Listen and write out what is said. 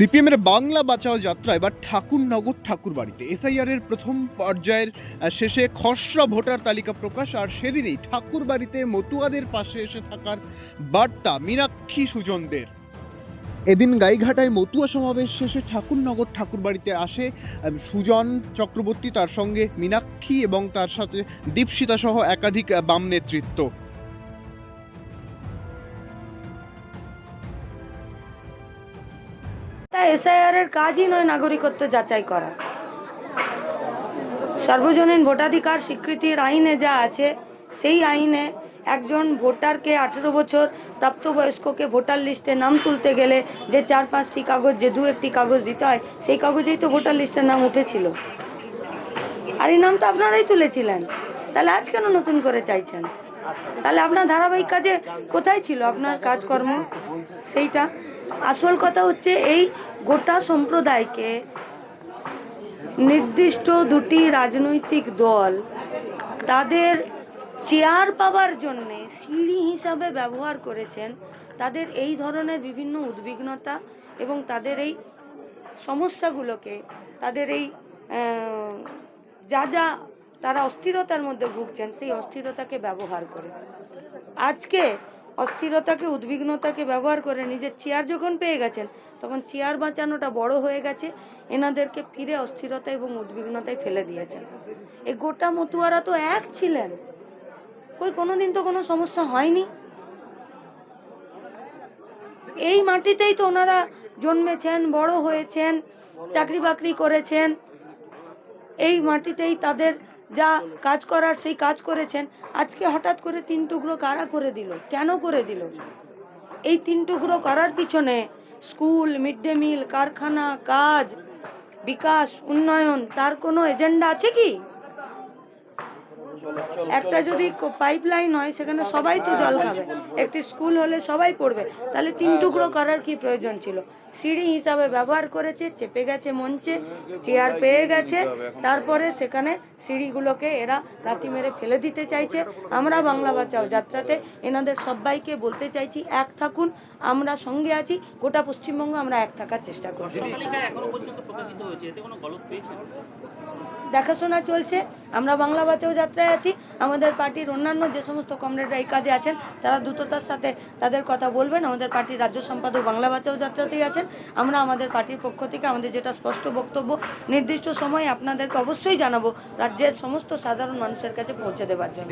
সিপিএমের বাংলা বাঁচাও যাত্রা এবার ঠাকুরনগর ঠাকুরবাড়িতে। এসআইআর এর প্রথম পর্যায়ের শেষে খসড়া ভোটার তালিকা প্রকাশ, আর সেদিনই ঠাকুরবাড়িতে মতুয়াদের পাশে এসে থাকার বার্তা মীনাক্ষী সুজনদের। এদিন গাইঘাটায় মতুয়া সমাবেশ শেষে ঠাকুরনগর ঠাকুরবাড়িতে আসে সুজন চক্রবর্তী, তার সঙ্গে মীনাক্ষী এবং তার সাথে দীপশিতা সহ একাধিক বাম নেতৃত্ব। তা এসআইআর এর কাজই নয় নাগরিকত্ব যাচাই করা। সর্বজনীন ভোটাধিকার স্বীকৃতির আইনে যা আছে, সেই আইনে একজন ভোটারকে আঠেরো বছর প্রাপ্তবয়স্ককে ভোটার লিস্টে নাম তুলতে গেলে যে চার পাঁচটি কাগজ, যে দু একটি কাগজ দিতে হয়, সেই কাগজেই তো ভোটার লিস্টের নাম উঠেছিল। আর এই নাম তো আপনারাই তুলেছিলেন। তাহলে আজ কেন নতুন করে চাইছেন? তাহলে আপনার ধারাবাহিক কাজে কোথায় ছিল আপনার কাজকর্ম? সেইটা। আসল কথা হচ্ছে এই গোটা সম্প্রদায়কে নির্দিষ্ট দুটি রাজনৈতিক দল তাদের চেয়ার পাওয়ার জন্যে সিঁড়ি হিসাবে ব্যবহার করেছেন। তাদের এই ধরনের বিভিন্ন উদ্বিগ্নতা এবং তাদের এই সমস্যাগুলোকে, তাদের এই যা যা তারা অস্থিরতার মধ্যে ভুগছেন, সেই অস্থিরতাকে ব্যবহার করে। আজকে অস্থিরতাকে, উদ্বিগ্নতাকে ব্যবহার করে নিজের চেয়ার যখন পেয়ে গেছেন, তখন চেয়ার বাঁচানোটা বড় হয়ে গেছে। এনাদেরকে ফিরে অস্থিরতা এবং উদ্বিগ্নতায় ফেলে দিয়েছেন। এই গোটা মতুয়ারা তো এক ছিলেন। কই, কোনোদিন তো কোনো সমস্যা হয়নি। এই মাটিতেই তো ওনারা জন্মেছেন, বড় হয়েছেন চাকরি বাকরি করেছেন। এই মাটিতেই তাদের যা কাজ করার সেই কাজ করেছেন, আজকে হঠাৎ করে তিন টুকরো কারা করে দিল? কেন করে দিল? এই তিন টুকরো করার পিছনে স্কুল মিড ডে মিল, কারখানা, কাজ, বিকাশ, উন্নয়ন, তার কোনো এজেন্ডা আছে কি? একটা যদি পাইপ লাইন হয় সেখানে সবাই তো জল খাবে। একটি স্কুল হলে সবাই পড়বে। তাহলে তিন টুকরো করার কি প্রয়োজন ছিল? সিঁড়ি হিসাবে ব্যবহার করেছে চেপে গেছে মঞ্চে চেয়ার পেয়ে গেছে। তারপরে সেখানে সিঁড়িগুলোকে এরা লাথি মেরে ফেলে দিতে চাইছে। আমরা বাংলা বাঁচাও যাত্রাতে এনাদের সবাইকে বলতে চাইছি এক থাকুন আমরা সঙ্গে আছি। গোটা পশ্চিমবঙ্গ আমরা এক থাকার চেষ্টা করছি। তালিকা এখনও পর্যন্ত প্রকাশিত হয়েছে এতে কোনো গলত পেয়েছেন দেখাশোনা চলছে। আমরা বাংলা বাঁচাও যাত্রায় আছি। আমাদের পার্টির অন্যান্য যে সমস্ত কমরেডরা এই কাজে আছেন, তারা দ্রুততার সাথে তাদের কথা বলবেন। আমাদের পার্টির রাজ্য সম্পাদক বাংলা বাঁচাও যাত্রাতেই আছেন। আমরা আমাদের পার্টির পক্ষ থেকে আমাদের যেটা স্পষ্ট বক্তব্য, নির্দিষ্ট সময়ে আপনাদেরকে অবশ্যই জানাব, রাজ্যের সমস্ত সাধারণ মানুষের কাছে পৌঁছে দেওয়ার জন্য।